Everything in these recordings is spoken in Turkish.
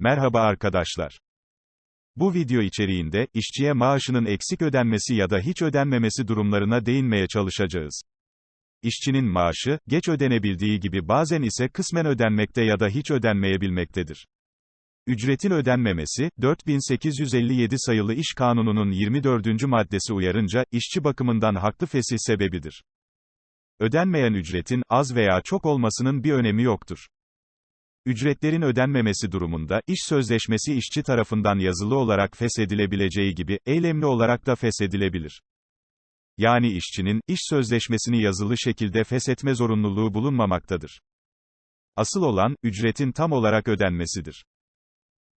Merhaba arkadaşlar. Bu video içeriğinde, işçiye maaşının eksik ödenmesi ya da hiç ödenmemesi durumlarına değinmeye çalışacağız. İşçinin maaşı, geç ödenebildiği gibi bazen ise kısmen ödenmekte ya da hiç ödenmeyebilmektedir. Ücretin ödenmemesi, 4857 sayılı İş Kanunu'nun 24. maddesi uyarınca, işçi bakımından haklı fesih sebebidir. Ödenmeyen ücretin, az veya çok olmasının bir önemi yoktur. Ücretlerin ödenmemesi durumunda, iş sözleşmesi işçi tarafından yazılı olarak feshedilebileceği gibi, eylemli olarak da feshedilebilir. Yani işçinin, iş sözleşmesini yazılı şekilde feshetme zorunluluğu bulunmamaktadır. Asıl olan, ücretin tam olarak ödenmesidir.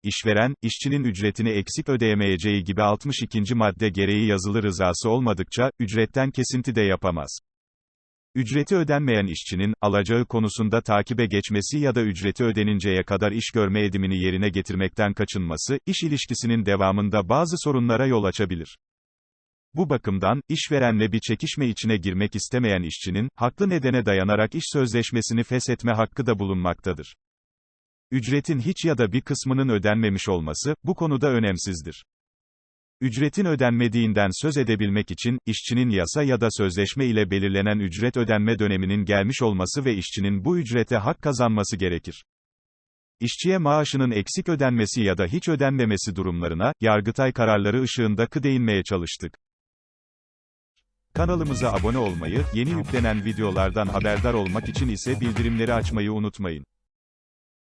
İşveren, işçinin ücretini eksik ödeyemeyeceği gibi 62. madde gereği yazılı rızası olmadıkça, ücretten kesinti de yapamaz. Ücreti ödenmeyen işçinin, alacağı konusunda takibe geçmesi ya da ücreti ödeninceye kadar iş görme edimini yerine getirmekten kaçınması, iş ilişkisinin devamında bazı sorunlara yol açabilir. Bu bakımdan, işverenle bir çekişme içine girmek istemeyen işçinin, haklı nedene dayanarak iş sözleşmesini feshetme hakkı da bulunmaktadır. Ücretin hiç ya da bir kısmının ödenmemiş olması, bu konuda önemsizdir. Ücretin ödenmediğinden söz edebilmek için, işçinin yasa ya da sözleşme ile belirlenen ücret ödenme döneminin gelmiş olması ve işçinin bu ücrete hak kazanması gerekir. İşçiye maaşının eksik ödenmesi ya da hiç ödenmemesi durumlarına, Yargıtay kararları ışığında kı değinmeye çalıştık. Kanalımıza abone olmayı, yeni yüklenen videolardan haberdar olmak için ise bildirimleri açmayı unutmayın.